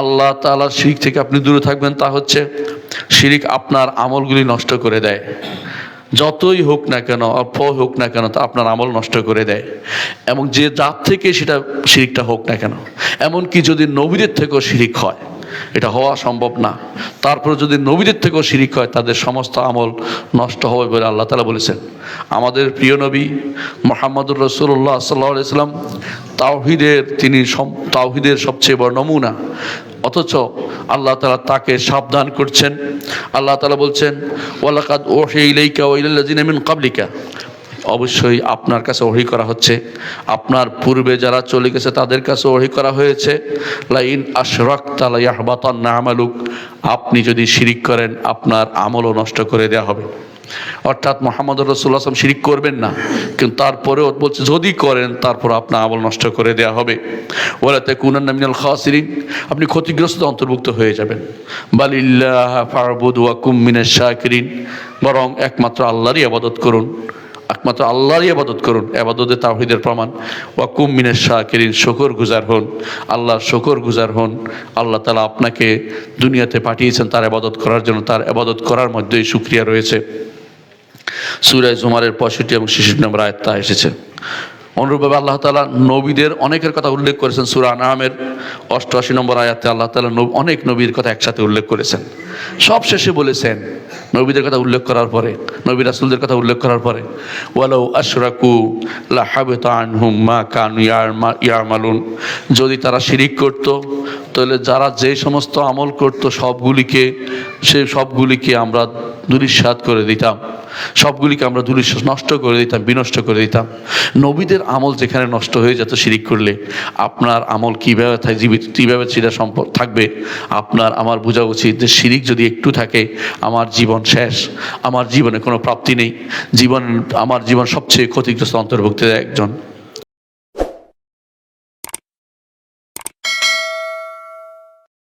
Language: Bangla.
আল্লাহ তালার শিরিক থেকে আপনি দূরে থাকবেন, তা হচ্ছে শিরিক আপনার আমলগুলি নষ্ট করে দেয়। যতই হোক না কেন, অল্প হোক না কেন, তা আপনার আমল নষ্ট করে দেয়। এবং যে জাত থেকে সেটা শিরিকটা হোক না কেন, এমনকি যদি নবীদের থেকেও শিরিক হয়, এটা হওয়া সম্ভব না। তারপরে যদি নবীদের থেকেও শিরিক হয়, তাদের সমস্ত আমল নষ্ট হবে বলে আল্লাহ তালা বলেছেন। আমাদের প্রিয় নবী মোহাম্মদুর রসুল্লাহ সাল্লাহ ইসলাম তাওহিদের, তিনি তাওহিদের সবচেয়ে বড় নমুনা। অথচ আল্লাহ তালা তাকে সাবধান করছেন। আল্লাহ তালা বলছেন, ওয়ালাকাদ ওহে ইলাইকা কাবলিকা অবশ্যই আপনার কাছে ওহি করা হচ্ছে। আপনার পূর্বে যারা চলে গেছে তাদের কাছে ওহি করা হয়েছে। লাইন আশরাক তালা ইয়াহবাতান না আমালুক। আপনি যদি শিরিক করেন, আপনার আমলও নষ্ট করে দেওয়া হবে। অর্থাৎ মোহাম্মদ রসুল্লাহ আসলাম শিরিক করবেন না, কিন্তু তারপরেও বলছে, যদি করেন, তারপর আপনার আমল নষ্ট করে দেওয়া হবে। ওলাতে কুনান মিনাল খাসিরিন, আপনি ক্ষতিগ্রস্ত অন্তর্ভুক্ত হয়ে যাবেন। বালিল্লাহ ফারবুদ ওয়াকুম মিনাশ শাকিরিন, বরং একমাত্র আল্লাহরই আবাদত করুন। একমাত্র আল্লাহরই আবাদত করুন আবাদতে তাহিদের প্রমাণ। ওয়াকুম মিনের শাকিরিন, শকর গুজার হন। আল্লাহর শকর গুজার হন। আল্লাহ তালা আপনাকে দুনিয়াতে পাঠিয়েছেন তার আবাদত করার জন্য। তার আবাদত করার মধ্যেই সুক্রিয়া রয়েছে। সুরায় জুমারের পঁয়ষট্টি এবং ছেষট্টি নম্বর আয়াত এসেছে। অনুরূপভাবে আল্লাহ তালা নবীদের অনেকের কথা উল্লেখ করেছেন। সুরা আনামের অষ্টআশি নম্বর আয়াতে আল্লাহ তালা অনেক নবীর কথা একসাথে উল্লেখ করেছেন। সব শেষে বলেছেন নবীদের কথা উল্লেখ করার পরে, নবী রাসুলদের কথা উল্লেখ করার পরে, ওয়ালাউ আশরাকু আনহুম মা কানু ইয়ামালুন যদি তারা শিরিক করত, তাহলে যারা যে সমস্ত আমল করত, সবগুলিকে, সে সবগুলিকে আমরা দুরিস্বাদ করে দিতাম। সবগুলিকে আমরা দুরিশ্বাস নষ্ট করে দিতাম, বিনষ্ট করে দিতাম। নবীদের আমল যেখানে নষ্ট হয়ে যেত শিরিক করলে, আপনার আমল কীভাবে থাক- জীবিত, কীভাবে সেটা সম্পদ থাকবে? আপনার, আমার বোঝা উচিত যে শিরিক যদি একটু থাকে, আমার জীবন শেষ। আমার জীবনে কোনো প্রাপ্তি নেই। জীবন আমার জীবন সবচেয়ে ক্ষতিগ্রস্ত অন্তর্ভুক্ত একজন।